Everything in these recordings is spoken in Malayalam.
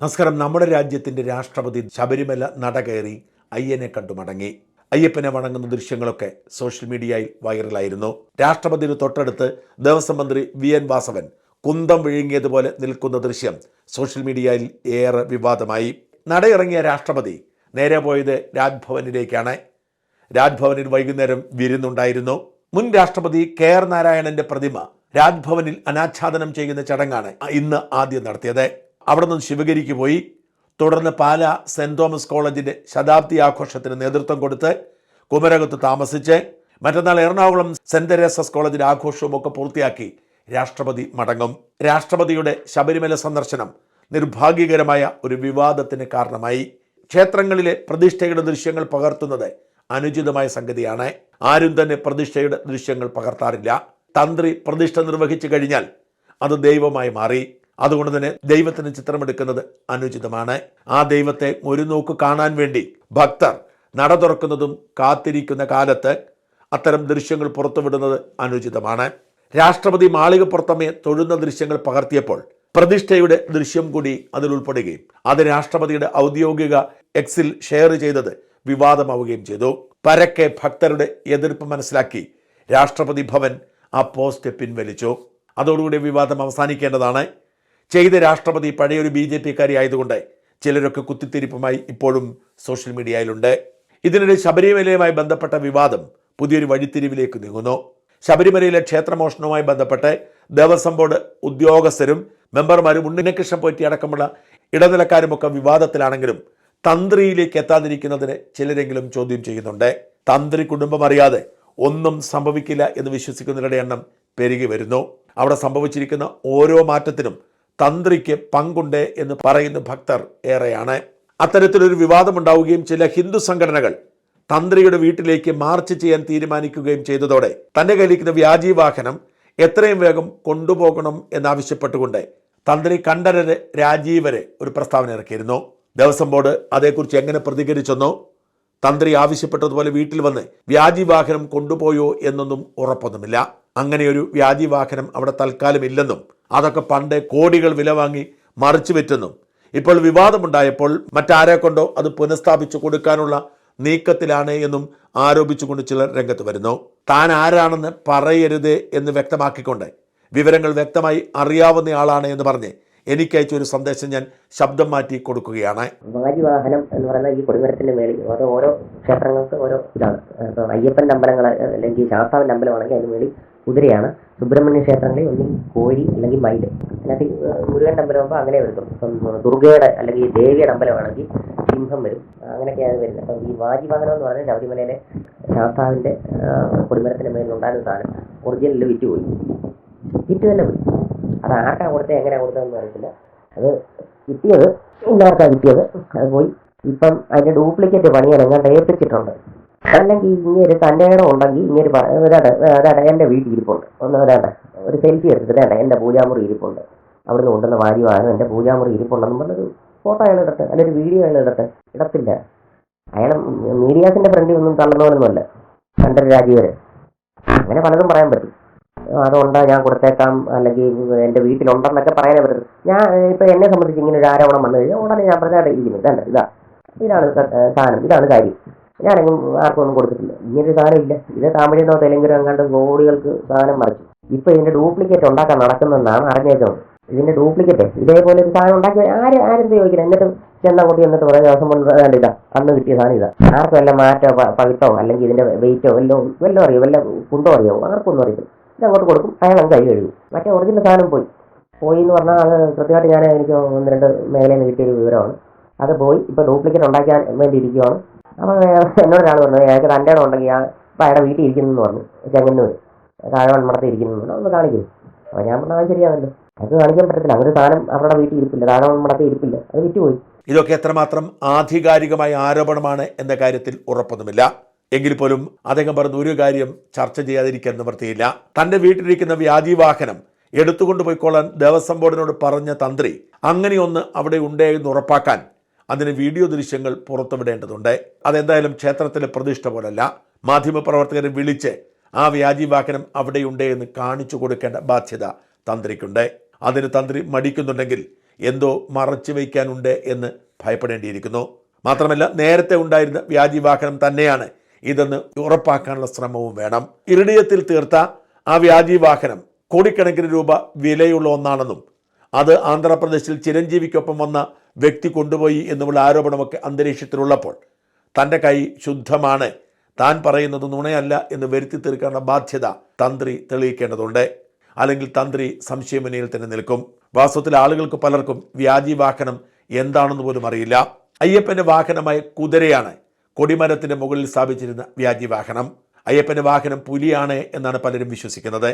നമസ്കാരം. നമ്മുടെ രാജ്യത്തിന്റെ രാഷ്ട്രപതി ശബരിമല നട കയറി അയ്യനെ കണ്ടു മടങ്ങി. അയ്യപ്പനെ വണങ്ങുന്ന ദൃശ്യങ്ങളൊക്കെ സോഷ്യൽ മീഡിയയിൽ വൈറലായിരുന്നു. രാഷ്ട്രപതിയുടെ തൊട്ടടുത്ത് ദേവസ്വം മന്ത്രി വി എൻ വാസവൻ കുന്തം വിഴുങ്ങിയതുപോലെ നിൽക്കുന്ന ദൃശ്യം സോഷ്യൽ മീഡിയയിൽ ഏറെ വിവാദമായി. നടയിറങ്ങിയ രാഷ്ട്രപതി നേരെ പോയത് രാജ്ഭവനിലേക്കാണ്. രാജ്ഭവനിൽ വൈകുന്നേരം വിരുന്നുണ്ടായിരുന്നു. മുൻ രാഷ്ട്രപതി കെ ആർ നാരായണന്റെ പ്രതിമ രാജ്ഭവനിൽ അനാച്ഛാദനം ചെയ്യുന്ന ചടങ്ങാണ് ഇന്ന് ആദ്യം നടത്തിയത്. അവിടെ നിന്ന് ശിവഗിരിക്ക് പോയി. തുടർന്ന് പാല സെന്റ് തോമസ് കോളേജിന്റെ ശതാബ്ദി ആഘോഷത്തിന് നേതൃത്വം കൊടുത്ത് കുമരകത്ത് താമസിച്ച് മറ്റന്നാൾ എറണാകുളം സെന്റ് തെരേസസ് കോളേജിന്റെ ആഘോഷവും ഒക്കെ പൂർത്തിയാക്കി രാഷ്ട്രപതി മടങ്ങും. രാഷ്ട്രപതിയുടെ ശബരിമല സന്ദർശനം നിർഭാഗ്യകരമായ ഒരു വിവാദത്തിന് കാരണമായി. ക്ഷേത്രങ്ങളിലെ പ്രതിഷ്ഠയുടെ ദൃശ്യങ്ങൾ പകർത്തുന്നത് അനുചിതമായ സംഗതിയാണ്. ആരും തന്നെ പ്രതിഷ്ഠയുടെ ദൃശ്യങ്ങൾ പകർത്താറില്ല. തന്ത്രി പ്രതിഷ്ഠ നിർവഹിച്ചു കഴിഞ്ഞാൽ അത് ദൈവമായി മാറി. അതുകൊണ്ട് തന്നെ ദൈവത്തിന് ചിത്രമെടുക്കുന്നത് അനുചിതമാണ്. ആ ദൈവത്തെ ഒരു നോക്ക് കാണാൻ വേണ്ടി ഭക്തർ നട തുറക്കുന്നതും കാത്തിരിക്കുന്ന കാലത്ത് അത്തരം ദൃശ്യങ്ങൾ പുറത്തുവിടുന്നത് അനുചിതമാണ്. രാഷ്ട്രപതി മാളികപ്പുറത്തമ്മയെ തൊഴുന്ന ദൃശ്യങ്ങൾ പകർത്തിയപ്പോൾ പ്രതിഷ്ഠയുടെ ദൃശ്യം കൂടി അതിൽ ഉൾപ്പെടുകയും അത് രാഷ്ട്രപതിയുടെ ഔദ്യോഗിക എക്സിൽ ഷെയർ ചെയ്തത് വിവാദമാവുകയും ചെയ്തു. പരക്കെ ഭക്തരുടെ എതിർപ്പ് മനസ്സിലാക്കി രാഷ്ട്രപതി ഭവൻ ആ പോസ്റ്റ് പിൻവലിച്ചു. അതോടുകൂടി വിവാദം അവസാനിക്കേണ്ടതാണ്. ചെയ്ത രാഷ്ട്രപതി പഴയൊരു ബി ജെ പിക്കാരി ആയതുകൊണ്ട് ചിലരൊക്കെ കുത്തിത്തിരിപ്പുമായി ഇപ്പോഴും സോഷ്യൽ മീഡിയയിലുണ്ട്. ഇതിനിടെ ശബരിമലയുമായി ബന്ധപ്പെട്ട വിവാദം പുതിയൊരു വഴിത്തിരിവിലേക്ക് നീങ്ങുന്നു. ശബരിമലയിലെ ക്ഷേത്രമോഷണവുമായി ബന്ധപ്പെട്ട് ദേവസ്വം ബോർഡ് ഉദ്യോഗസ്ഥരും മെമ്പർമാരും ഉണ്ണിനകൃഷ്ണൻ പോറ്റി അടക്കമുള്ള ഇടനിലക്കാരുമൊക്കെ വിവാദത്തിലാണെങ്കിലും തന്ത്രിയിലേക്ക് എത്താതിരിക്കുന്നതിന് ചിലരെങ്കിലും ചോദ്യം ചെയ്യുന്നുണ്ട്. തന്ത്രി കുടുംബം അറിയാതെ ഒന്നും സംഭവിക്കില്ല എന്ന് വിശ്വസിക്കുന്നവരുടെ എണ്ണം പെരുകി വരുന്നു. അവിടെ സംഭവിച്ചിരിക്കുന്ന ഓരോ മാറ്റത്തിനും തന്ത്രിക്ക് പങ്കുണ്ട് എന്ന് പറയുന്ന ഭക്തർ ഏറെയാണ്. അത്തരത്തിലൊരു വിവാദമുണ്ടാവുകയും ചില ഹിന്ദു സംഘടനകൾ തന്ത്രിയുടെ വീട്ടിലേക്ക് മാർച്ച് ചെയ്യാൻ തീരുമാനിക്കുകയും ചെയ്തതോടെ തന്റെ കയ്യിലിരിക്കുന്ന വ്യാജി വാഹനം എത്രയും വേഗം കൊണ്ടുപോകണം എന്നാവശ്യപ്പെട്ടുകൊണ്ട് തന്ത്രി കണ്ഠരര് രാജീവരെ ഒരു പ്രസ്താവന ഇറക്കിയിരുന്നു. ദേവസ്വം ബോർഡ് അതേക്കുറിച്ച് എങ്ങനെ പ്രതികരിച്ചെന്നോ തന്ത്രി ആവശ്യപ്പെട്ടതുപോലെ വീട്ടിൽ വന്ന് വ്യാജി വാഹനം കൊണ്ടുപോയോ എന്നൊന്നും ഉറപ്പൊന്നുമില്ല. അങ്ങനെയൊരു വ്യാധി വാഹനം അവിടെ തൽക്കാലം ഇല്ലെന്നും അതൊക്കെ പണ്ട് കോടികൾ വില വാങ്ങി മറിച്ചു വെറ്റെന്നും ഇപ്പോൾ വിവാദമുണ്ടായപ്പോൾ മറ്റാരെ കൊണ്ടോ അത് പുനഃസ്ഥാപിച്ചു കൊടുക്കാനുള്ള നീക്കത്തിലാണ് എന്നും ആരോപിച്ചുകൊണ്ട് ചിലർ രംഗത്ത് വരുന്നു. താൻ ആരാണെന്ന് പറയരുത് എന്ന് വ്യക്തമാക്കിക്കൊണ്ട് വിവരങ്ങൾ വ്യക്തമായി അറിയാവുന്ന ആളാണ് എന്ന് പറഞ്ഞ് എനിക്കയച്ച ഒരു സന്ദേശം ഞാൻ ശബ്ദം മാറ്റി കൊടുക്കുകയാണ്. വാജിവാഹനം എന്ന് പറയുന്ന ഈ കൊടിമരത്തിന്റെ മേളിൽ അത് ഓരോ ക്ഷേത്രങ്ങൾക്ക് ഓരോ ഇതാണ്. അയ്യപ്പന്റെ അമ്പലങ്ങൾ അല്ലെങ്കിൽ ശാസ്താവിന്റെ അമ്പലമാണെങ്കിൽ അതിന് മേളിൽ കുതിരയാണ്. സുബ്രഹ്മണ്യ ക്ഷേത്രങ്ങളിൽ ഒന്നെങ്കിൽ കോഴി അല്ലെങ്കിൽ മയിൽ അതിനകത്ത് മുരുകന്റെ അമ്പലമാകുമ്പോൾ അങ്ങനെ വരുത്തുള്ളൂ ഇപ്പം ദുർഗയുടെ അല്ലെങ്കിൽ ദേവിയുടെ അമ്പലമാണെങ്കിൽ സിംഹം വരും. അങ്ങനെയൊക്കെയാണ് വരുന്നത്. അപ്പം ഈ വാജിവാഹനം എന്ന് പറഞ്ഞാൽ ശബരിമലയിലെ ശാസ്താവിന്റെ കൊടിമരത്തിന്റെ മേലിൽ ഉണ്ടായിരുന്ന സാധനം. ഒറിജിനലിൽ വിറ്റുപോയി. വിറ്റ് തന്നെ പോയി. അത് ആർക്കാ കൊടുത്തത് എങ്ങനെയാ കൊടുത്തതെന്ന് അറിയത്തില്ല. അത് കിട്ടിയത് ഇന്നാർക്കാ കിട്ടിയത്. അത് പോയി. ഇപ്പം അതിന്റെ ഡ്യൂപ്ലിക്കേറ്റ് പണിയാണ് എങ്ങാണ്ട് ഏൽപ്പിച്ചിട്ടുണ്ട്. അല്ലെങ്കിൽ ഇങ്ങനെ തന്റെ ഇടം ഉണ്ടെങ്കിൽ ഇങ്ങനെ അതാണ് എന്റെ വീട്ടിൽ ഇരിപ്പുണ്ട്. ഒന്ന് അതാണ് ഒരു സെൽഫി എടുത്തിട്ട് വേണ്ട എന്റെ പൂജാമുറി ഇരിപ്പുണ്ട്. അവിടുന്ന് കൊണ്ടുവന്ന വാരിവാണ് എന്റെ പൂജാമുറി ഇരിപ്പുണ്ടെന്ന് പറഞ്ഞൊരു ഫോട്ടോ അയാൾ ഇടട്ടെ അല്ലെങ്കിൽ ഒരു വീഡിയോ അയാൾ ഇടട്ടെ ഇടത്തില്ല. അയാൾ മീഡിയാസിന്റെ ഫ്രണ്ടിൽ ഒന്നും തള്ളുന്നവരൊന്നുമല്ല കണ്ടർ രാജീവര് അങ്ങനെ പലതും പറയാൻ പറ്റും. അതുകൊണ്ട് ഞാൻ കൊടുത്തേക്കാം അല്ലെങ്കിൽ എന്റെ വീട്ടിലുണ്ടെന്നൊക്കെ പറയാനേ പറ്റും ഞാൻ ഇപ്പോൾ എന്നെ സംബന്ധിച്ച് ഇങ്ങനെ ഒരു ആരോപണം വന്നു കഴിഞ്ഞാൽ ഉടനെ ഞാൻ പറഞ്ഞാൽ ഇരിക്കുന്നു ഇതാണ് ഇതാ ഇതാണ് സാധനം ഇതാണ് കാര്യം. ഞാനെങ്ങും ആർക്കും ഒന്നും കൊടുത്തിട്ടില്ല. ഇങ്ങനൊരു സാധനം ഇല്ല. ഇത് തമിഴിനോ തെലുങ്കിനോ എങ്ങാണ്ട് കോടികൾക്ക് സാധനം മറിച്ചു. ഇപ്പൊ ഇതിന്റെ ഡ്യൂപ്ലിക്കേറ്റ് ഉണ്ടാക്കാൻ നടക്കുന്നെന്നാണ് അറിഞ്ഞേക്കുന്നത്. ഇതിന്റെ ഡ്യൂപ്ലിക്കേറ്റ് ഇതേപോലെ ഒരു സാധനം ഉണ്ടാക്കി ആര് ആരെന്ത് ചോദിക്കുന്നത് എന്നിട്ട് ചെന്ന കൂട്ടി എന്നിട്ട് കുറേ ദിവസം കൊണ്ട് ഇതാ അന്ന് കിട്ടിയ സാധനം ഇതാ. ആർക്കും വല്ല മാറ്റോ പകിട്ടോ അല്ലെങ്കിൽ ഇതിന്റെ വെയിറ്റോ വല്ലോ വല്ലോ അറിയോ? വല്ല കുന്തോ ആർക്കും ആർക്കൊന്നും അറിയത്തില്ല. ഇത് അങ്ങോട്ട് കൊടുക്കും അയാൾ അങ്ങ് കൈ കഴിയും മറ്റേ ഒറിജിനൽ സാധനം പോയി. പോയി എന്ന് പറഞ്ഞാൽ അത് കൃത്യമായിട്ട് ഞാൻ എനിക്ക് ഒന്ന് രണ്ട് മേഖലയിൽ നിന്ന് കിട്ടിയൊരു വിവരമാണ്. അത് പോയി ഇപ്പൊ ഡ്യൂപ്ലിക്കേറ്റ് ഉണ്ടാക്കാൻ വേണ്ടി ഇരിക്കുവാണ് അപ്പോൾ എന്നോട് ഒരാൾ പറഞ്ഞു അയാൾക്ക് തന്റെ ഇടം ഉണ്ടെങ്കിൽ ആ ഇപ്പം അയാളുടെ വീട്ടിൽ ഇരിക്കുന്നു പറഞ്ഞു ചെങ്ങന്നൂർ താഴവൺമടത്ത് ഇരിക്കുന്നു എന്ന് പറഞ്ഞു ഒന്ന് കാണിക്കും. അപ്പോൾ ഞാൻ പറഞ്ഞാൽ ശരിയാണല്ലോ. അത് കാണിക്കാൻ പറ്റത്തില്ല അങ്ങനെ സാധനം അവരുടെ വീട്ടിൽ ഇരിപ്പില്ല താഴെ താഴവൺമടത്ത് ഇരിപ്പില്ല അത് വിറ്റുപോയി. ഇതൊക്കെ എത്രമാത്രം ആധികാരികമായ ആരോപണമാണ് എന്ന കാര്യത്തിൽ ഉറപ്പൊന്നുമില്ല. എങ്കിൽ പോലും അദ്ദേഹം പറഞ്ഞ ഒരു കാര്യം ചർച്ച ചെയ്യാതിരിക്കാൻ നിവൃത്തിയില്ല. തന്റെ വീട്ടിലിരിക്കുന്ന വ്യാധി വാഹനം എടുത്തുകൊണ്ട് പോയിക്കൊള്ളാൻ ദേവസ്വം ബോർഡിനോട് പറഞ്ഞ തന്ത്രി അങ്ങനെയൊന്ന് അവിടെ ഉണ്ടേ എന്ന് ഉറപ്പാക്കാൻ അതിന് വീഡിയോ ദൃശ്യങ്ങൾ പുറത്തുവിടേണ്ടതുണ്ട്. അതെന്തായാലും ക്ഷേത്രത്തിലെ പ്രതിഷ്ഠ പോലല്ല. മാധ്യമപ്രവർത്തകരെ വിളിച്ച് ആ വ്യാജിവാഹനം അവിടെയുണ്ട് എന്ന് കാണിച്ചു കൊടുക്കേണ്ട ബാധ്യത തന്ത്രിക്കുണ്ട്. അതിന് തന്ത്രി മടിക്കുന്നുണ്ടെങ്കിൽ എന്തോ മറച്ചു വയ്ക്കാനുണ്ട് എന്ന് ഭയപ്പെടേണ്ടിയിരിക്കുന്നു. മാത്രമല്ല നേരത്തെ ഉണ്ടായിരുന്ന വ്യാജിവാഹനം തന്നെയാണ് ഇതെന്ന് ഉറപ്പാക്കാനുള്ള ശ്രമവും വേണം. ഇറിഡിയത്തിൽ തീർത്ത ആ വ്യാജിവാഹനം കോടിക്കണക്കിന് രൂപ വിലയുള്ള ഒന്നാണെന്നും അത് ആന്ധ്രാപ്രദേശിൽ ചിരഞ്ജീവിക്കൊപ്പം വന്ന വ്യക്തി കൊണ്ടുപോയി എന്നുള്ള ആരോപണമൊക്കെ അന്തരീക്ഷത്തിലുള്ളപ്പോൾ തന്റെ കൈ ശുദ്ധമാണ്. താൻ പറയുന്നത് നുണയല്ല എന്ന് വരുത്തി തീർക്കേണ്ട ബാധ്യത തന്ത്രി തെളിയിക്കേണ്ടതുണ്ട്. അല്ലെങ്കിൽ തന്ത്രി സംശയമനയിൽ തന്നെ നിൽക്കും. വാസ്തവത്തിൽ ആളുകൾക്ക് പലർക്കും വ്യാജി വാഹനം എന്താണെന്ന് പോലും അറിയില്ല. അയ്യപ്പന്റെ വാഹനമായ കുതിരയാണ് കൊടിമരത്തിന്റെ മുകളിൽ സ്ഥാപിച്ചിരുന്ന വ്യാജി വാഹനം അയ്യപ്പന്റെ വാഹനം പുലിയാണ് എന്നാണ് പലരും വിശ്വസിക്കുന്നത്.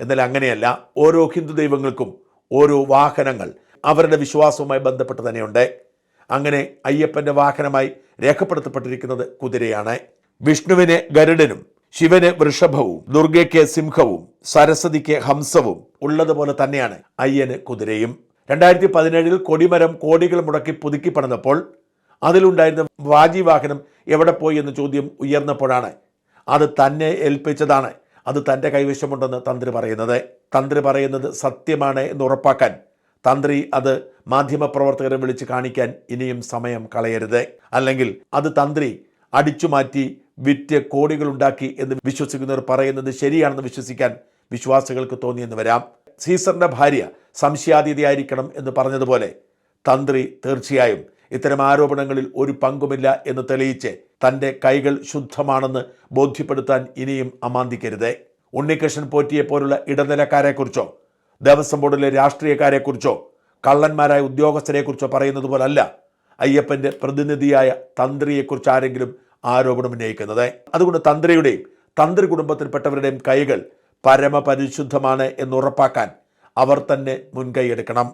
എന്നാൽ അങ്ങനെയല്ല. ഓരോ ഹിന്ദു ദൈവങ്ങൾക്കും ഓരോ വാഹനങ്ങൾ അവരുടെ വിശ്വാസവുമായി ബന്ധപ്പെട്ട് തന്നെയുണ്ട്. അങ്ങനെ അയ്യപ്പന്റെ വാഹനമായി രേഖപ്പെടുത്തപ്പെട്ടിരിക്കുന്നത് കുതിരയാണ്. വിഷ്ണുവിന് ഗരുഡനും ശിവന് വൃഷഭവും ദുർഗയ്ക്ക് സിംഹവും സരസ്വതിക്ക് ഹംസവും ഉള്ളതുപോലെ തന്നെയാണ് അയ്യന് കുതിരയും. രണ്ടായിരത്തി പതിനേഴിൽ കൊടിമരം കോടികൾ മുടക്കി പുതുക്കി പണിതപ്പോൾ അതിലുണ്ടായിരുന്ന വാജി വാഹനം എവിടെ പോയി എന്ന ചോദ്യം ഉയർന്നപ്പോഴാണ്. അത് തന്നെ ഏൽപ്പിച്ചതാണ്. അത് തന്റെ കൈവശമുണ്ടെന്ന് തന്ത്രി പറയുന്നത്. തന്ത്രി പറയുന്നത് സത്യമാണ് എന്ന് ഉറപ്പാക്കാൻ തന്ത്രി അത് മാധ്യമപ്രവർത്തകരെ വിളിച്ച് കാണിക്കാൻ ഇനിയും സമയം കളയരുത്. അല്ലെങ്കിൽ അത് തന്ത്രി അടിച്ചുമാറ്റി വിറ്റ് കോടികളുണ്ടാക്കി എന്ന് വിശ്വസിക്കുന്നവർ പറയുന്നത് ശരിയാണെന്ന് വിശ്വസിക്കാൻ വിശ്വാസികൾക്ക് തോന്നിയെന്ന് വരാം. സീസറിന്റെ ഭാര്യ സംശയാതീതയായിരിക്കണം എന്ന് പറഞ്ഞതുപോലെ തന്ത്രി തീർച്ചയായും ഇത്തരം ആരോപണങ്ങളിൽ ഒരു പങ്കുമില്ല എന്ന് തെളിയിച്ച് തന്റെ കൈകൾ ശുദ്ധമാണെന്ന് ബോധ്യപ്പെടുത്താൻ ഇനിയും അമാന്തിക്കരുത്. ഉണ്ണികൃഷ്ണൻ പോറ്റിയെ പോലുള്ള ഇടനിലക്കാരെക്കുറിച്ചോ ദേവസ്വം ബോർഡിലെ രാഷ്ട്രീയക്കാരെക്കുറിച്ചോ കള്ളന്മാരായ ഉദ്യോഗസ്ഥരെക്കുറിച്ചോ പറയുന്നത് പോലല്ല അയ്യപ്പന്റെ പ്രതിനിധിയായ തന്ത്രിയെക്കുറിച്ച് ആരെങ്കിലും ആരോപണം ഉന്നയിക്കുന്നത്. അതുകൊണ്ട് തന്ത്രിയുടെയും തന്ത്രി കുടുംബത്തിൽപ്പെട്ടവരുടെയും കൈകൾ പരമപരിശുദ്ധമാണ് എന്ന് ഉറപ്പാക്കാൻ അവർ തന്നെ മുൻകൈയെടുക്കണം